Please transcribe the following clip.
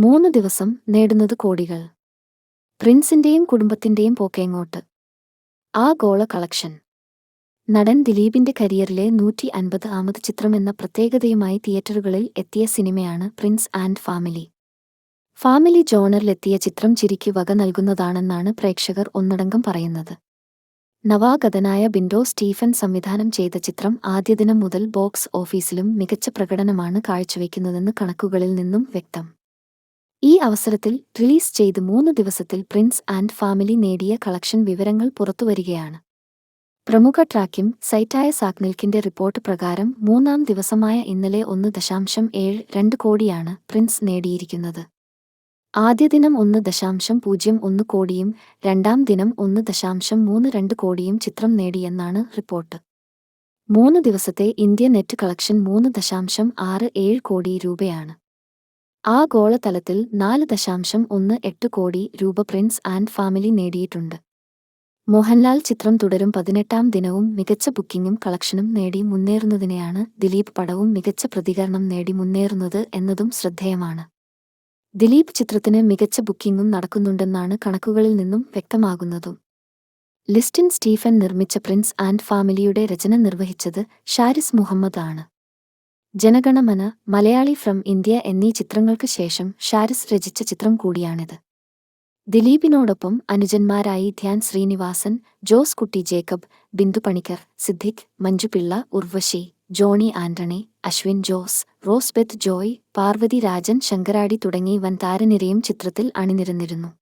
മൂന്ന് ദിവസം നേടുന്നത് കോടികൾ. പ്രിൻസിന്റെയും കുടുംബത്തിന്റെയും പോക്കേങ്ങോട്ട്. ആ ഗോള കളക്ഷൻ. നടൻ ദിലീപിന്റെ കരിയറിലെ നൂറ്റി അൻപത് ആമത് ചിത്രമെന്ന പ്രത്യേകതയുമായി തിയേറ്ററുകളിൽ എത്തിയ സിനിമയാണ് പ്രിൻസ് ആൻഡ് ഫാമിലി. ഫാമിലി ജോണറിലെത്തിയ ചിത്രം ചിരിക്ക് വക നൽകുന്നതാണെന്നാണ് പ്രേക്ഷകർ ഒന്നടങ്കം പറയുന്നത്. നവാഗതനായ ബിൻഡോ സ്റ്റീഫൻ സംവിധാനം ചെയ്ത ചിത്രം ആദ്യദിനം മുതൽ ബോക്സ് ഓഫീസിലും മികച്ച പ്രകടനമാണ് കാഴ്ചവെക്കുന്നതെന്ന് കണക്കുകളിൽ നിന്നും വ്യക്തം. ഈ അവസരത്തിൽ റിലീസ് ചെയ്ത് മൂന്ന് ദിവസത്തിൽ പ്രിൻസ് ആൻഡ് ഫാമിലി നേടിയ കളക്ഷൻ വിവരങ്ങൾ പുറത്തുവരികയാണ്. പ്രമുഖ ട്രാക്കിം സൈറ്റായ സാക്നിൽക്കിന്റെ റിപ്പോർട്ട് പ്രകാരം മൂന്നാം ദിവസമായ ഇന്നലെ ഒന്ന് ദശാംശം ഏഴ് രണ്ട് കോടിയാണ് പ്രിൻസ് നേടിയിരിക്കുന്നത്. ആദ്യ ദിനം ഒന്ന് ദശാംശം പൂജ്യം ഒന്ന് കോടിയും രണ്ടാം ദിനം ഒന്ന് ദശാംശം മൂന്ന് രണ്ട് കോടിയും ചിത്രം നേടിയെന്നാണ് റിപ്പോർട്ട്. മൂന്ന് ദിവസത്തെ ഇന്ത്യ നെറ്റ് കളക്ഷൻ മൂന്ന് ദശാംശം ആറ് ഏഴ് കോടി രൂപയാണ്. ആഗോളതലത്തിൽ നാല് ദശാംശം ഒന്ന് എട്ട് കോടി രൂപ പ്രിൻസ് ആൻഡ് ഫാമിലി നേടിയിട്ടുണ്ട്. മോഹൻലാൽ ചിത്രം തുടരും പതിനെട്ടാം ദിനവും മികച്ച ബുക്കിംഗും കളക്ഷനും നേടി മുന്നേറുന്നതിനെയാണ് ദിലീപ് പടവും മികച്ച പ്രതികരണം നേടി മുന്നേറുന്നത് എന്നതും ശ്രദ്ധേയമാണ്. ദിലീപ് ചിത്രത്തിന് മികച്ച ബുക്കിംഗും നടക്കുന്നുണ്ടെന്നാണ് കണക്കുകളിൽ നിന്നും വ്യക്തമാകുന്നതും. ലിസ്റ്റിൻ സ്റ്റീഫൻ നിർമ്മിച്ച പ്രിൻസ് ആൻഡ് ഫാമിലിയുടെ രചന നിർവഹിച്ചത് ഷാരിസ് മുഹമ്മദ് ആണ് ജനഗണമന മലയാളി ഫ്രം ഇന്ത്യ എന്നീ ചിത്രങ്ങൾക്ക് ശേഷം ഷാരിസ് രചിച്ച ചിത്രം കൂടിയാണിത്. ദിലീപിനോടൊപ്പം അനുജന്മാരായി ധ്യാൻ ശ്രീനിവാസൻ ജോസ് കുട്ടി ജേക്കബ് ബിന്ദു പണിക്കർ സിദ്ദിഖ് മഞ്ജുപിള്ള ഉർവശി ജോണി ആന്റണി അശ്വിൻ ജോസ് റോസ്ബെത്ത് ജോയ് പാർവതി രാജൻ ശങ്കരാടി തുടങ്ങി വൻ താരനിരയും ചിത്രത്തിൽ അണിനിരന്നിരുന്നു.